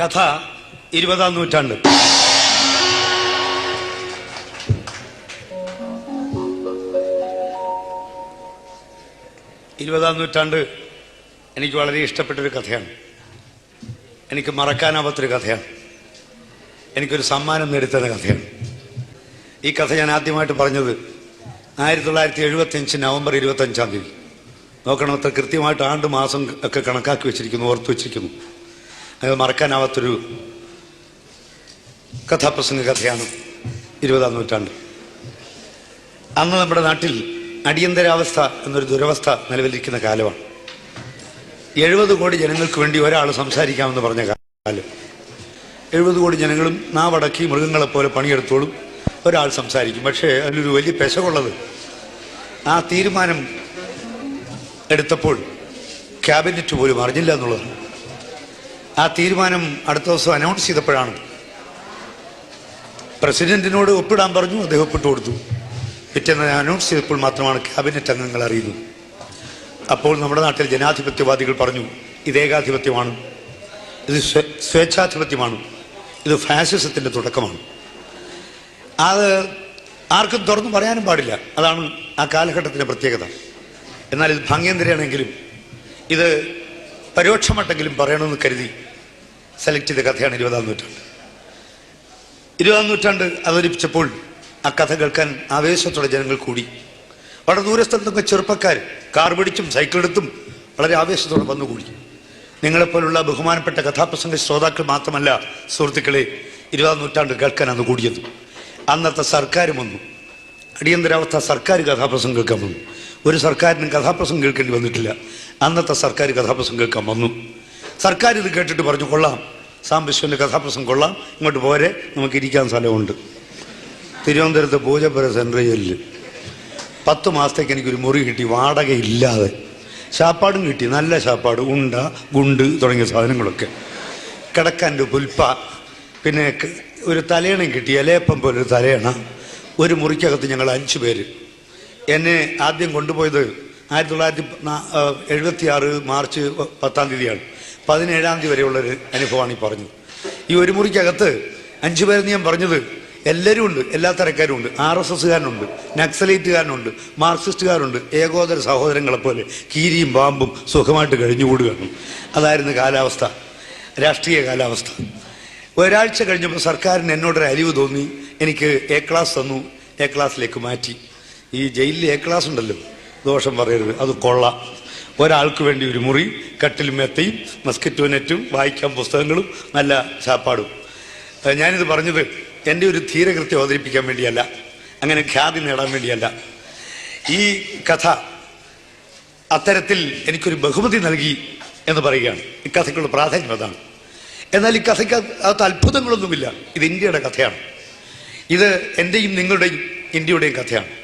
കഥ ഇരുപതാം നൂറ്റാണ്ട്. ഇരുപതാം നൂറ്റാണ്ട് എനിക്ക് വളരെ ഇഷ്ടപ്പെട്ടൊരു കഥയാണ്. എനിക്ക് മറക്കാനാവാത്തൊരു കഥയാണ്. എനിക്കൊരു സമ്മാനം നേടിത്തന്ന കഥയാണ്. ഈ കഥ ഞാൻ ആദ്യമായിട്ട് പറഞ്ഞത് ആയിരത്തി തൊള്ളായിരത്തി എഴുപത്തി അഞ്ച് നവംബർ ഇരുപത്തി അഞ്ചാം തീയതി. നോക്കണം അത്ര കൃത്യമായിട്ട് ആണ്ട് മാസം ഒക്കെ കണക്കാക്കി വെച്ചിരിക്കുന്നു ഓർത്തു വെച്ചിരിക്കുന്നു. അത് മറക്കാനാവാത്തൊരു കഥാപ്രസംഗ കഥയാണ് ഇരുപതാം നൂറ്റാണ്ട്. അന്ന് നമ്മുടെ നാട്ടിൽ അടിയന്തരാവസ്ഥ എന്നൊരു ദുരവസ്ഥ നിലവിലിരിക്കുന്ന കാലമാണ്. എഴുപത് കോടി ജനങ്ങൾക്ക് വേണ്ടി ഒരാൾ സംസാരിക്കാമെന്ന് പറഞ്ഞ കാലം. എഴുപത് കോടി ജനങ്ങളും നാവടക്കി മൃഗങ്ങളെ പോലെ പണിയെടുത്തോളും ഒരാൾ സംസാരിക്കും. പക്ഷേ അതിലൊരു വലിയ പെശകുള്ളത് ആ തീരുമാനം എടുത്തപ്പോൾ ക്യാബിനറ്റ് പോലും അറിഞ്ഞില്ല എന്നുള്ളതാണ്. ആ തീരുമാനം അടുത്ത ദിവസം അനൗൺസ് ചെയ്തപ്പോഴാണ്. പ്രസിഡന്റിനോട് ഒപ്പിടാൻ പറഞ്ഞു അദ്ദേഹം ഒപ്പിട്ട് കൊടുത്തു. പിറ്റേന്ന് അനൗൺസ് ചെയ്തപ്പോൾ മാത്രമാണ് ക്യാബിനറ്റ് അംഗങ്ങൾ അറിയുന്നത്. അപ്പോൾ നമ്മുടെ നാട്ടിൽ ജനാധിപത്യവാദികൾ പറഞ്ഞു ഇത് ഏകാധിപത്യമാണ്. ഇത് സ്വേച്ഛാധിപത്യമാണ്. ഇത് ഫാസിസത്തിന്റെ തുടക്കമാണ്. അത് ആർക്കും തുറന്നു പറയാനും പാടില്ല. അതാണ് ആ കാലഘട്ടത്തിന്റെ പ്രത്യേകത. എന്നാൽ ഇത് ഭംഗ്യന്തരയാണെങ്കിലും ഇത് പരോക്ഷമട്ടെങ്കിലും പറയണമെന്ന് കരുതി സെലക്ട് ചെയ്ത കഥയാണ് ഇരുപതാം നൂറ്റാണ്ട്. ഇരുപതാം നൂറ്റാണ്ട് അവതരിപ്പിച്ചപ്പോൾ ആ കഥ കേൾക്കാൻ ആവേശത്തോടെ ജനങ്ങൾ കൂടി. വളരെ ദൂരസ്ഥലത്തൊക്കെ ചെറുപ്പക്കാർ കാർ പിടിച്ചും സൈക്കിൾ എടുത്തും വളരെ ആവേശത്തോടെ വന്നുകൂടി. നിങ്ങളെപ്പോലുള്ള ബഹുമാനപ്പെട്ട കഥാപ്രസംഗ ശ്രോതാക്കൾ മാത്രമല്ല സുഹൃത്തുക്കളെ ഇരുപതാം നൂറ്റാണ്ട് കേൾക്കാൻ അന്ന് കൂടിയത്. അന്നത്തെ സർക്കാരും വന്നു. അടിയന്തരാവസ്ഥ സർക്കാർ കഥാപ്രസംഗം കേൾക്കാൻ വന്നു. ഒരു സർക്കാരിനും കഥാപ്രസംഗം കേൾക്കേണ്ടി വന്നിട്ടില്ല. അന്നത്തെ സർക്കാർ കഥാപ്രസംഗം കേൾക്കാൻ വന്നു. സർക്കാർ ഇത് കേട്ടിട്ട് പറഞ്ഞു കൊള്ളാം. സാം കഥാപ്രസം കൊള്ളാം. ഇങ്ങോട്ട് പോരെ. നമുക്ക് ഇരിക്കാൻ സ്ഥലമുണ്ട്. തിരുവനന്തപുരത്ത് പൂജപ്പുര സെൻട്രൽ ജയിലിൽ പത്ത് മാസത്തേക്ക് എനിക്കൊരു മുറി കിട്ടി വാടകയില്ലാതെ. ശാപ്പാടും കിട്ടി. നല്ല ശാപ്പാട് ഉണ്ട ഗുണ്ട് തുടങ്ങിയ സാധനങ്ങളൊക്കെ. കിടക്കാന്റെ പുൽപ്പ. പിന്നെ ഒരു തലയണയും കിട്ടി ഇലയപ്പം പോലെ ഒരു തലയണ ഒരു മുറിക്കകത്ത് ഞങ്ങൾ അഞ്ച് പേര്. എന്നെ ആദ്യം കൊണ്ടുപോയത് ആയിരത്തി തൊള്ളായിരത്തി എഴുപത്തി ആറ് മാർച്ച് പത്താം തീയതിയാണ്. പതിനേഴാം തീയതി വരെയുള്ളൊരു അനുഭവമാണ് ഈ പറഞ്ഞത്. ഈ ഒരു മുറിക്കകത്ത് അഞ്ചു പേരെന്ന് ഞാൻ പറഞ്ഞത് എല്ലാവരും ഉണ്ട് എല്ലാ തരക്കാരും ഉണ്ട്. ആർ എസ് എസ്സുകാരനുണ്ട് നക്സലൈറ്റുകാരനുണ്ട് മാർക്സിസ്റ്റുകാരുണ്ട് ഏകോദര സഹോദരങ്ങളെ പോലെ കീരിയും പാമ്പും സുഖമായിട്ട് കഴിഞ്ഞുകൂടുകയാണ് അതായിരുന്നു കാലാവസ്ഥ രാഷ്ട്രീയ കാലാവസ്ഥ. ഒരാഴ്ച കഴിഞ്ഞപ്പോൾ സർക്കാരിന് എന്നോടൊരു അലിവ് തോന്നി എനിക്ക് എ ക്ലാസ് തന്നു എ ക്ലാസ്സിലേക്ക് മാറ്റി. ഈ ജയിലിൽ എ ക്ലാസ് ഉണ്ടല്ലോ ദോഷം പറയരുത് അത് കൊള്ളാം. ഒരാൾക്ക് വേണ്ടി ഒരു മുറി കട്ടിലും മെത്തയും മസ്കിറ്റോ നെറ്റും വായിക്കാൻ പുസ്തകങ്ങളും നല്ല ചാപ്പാടും. ഞാനിത് പറഞ്ഞത് എന്റെ ഒരു ധീരകൃത്യം അവതരിപ്പിക്കാൻ വേണ്ടിയല്ല. അങ്ങനെ ഖ്യാതി നേടാൻ വേണ്ടിയല്ല. ഈ കഥ അത്തരത്തിൽ എനിക്കൊരു ബഹുമതി നൽകി എന്ന് പറയുകയാണ്. ഈ കഥയ്ക്കുള്ള പ്രാധാന്യം അതാണ്. എന്നാൽ ഈ കഥയ്ക്ക് അകത്ത് അത്ഭുതങ്ങളൊന്നുമില്ല. ഇത് ഇന്ത്യയുടെ കഥയാണ്. ഇത് എന്റെയും നിങ്ങളുടെയും ഇന്ത്യയുടെയും കഥയാണ്.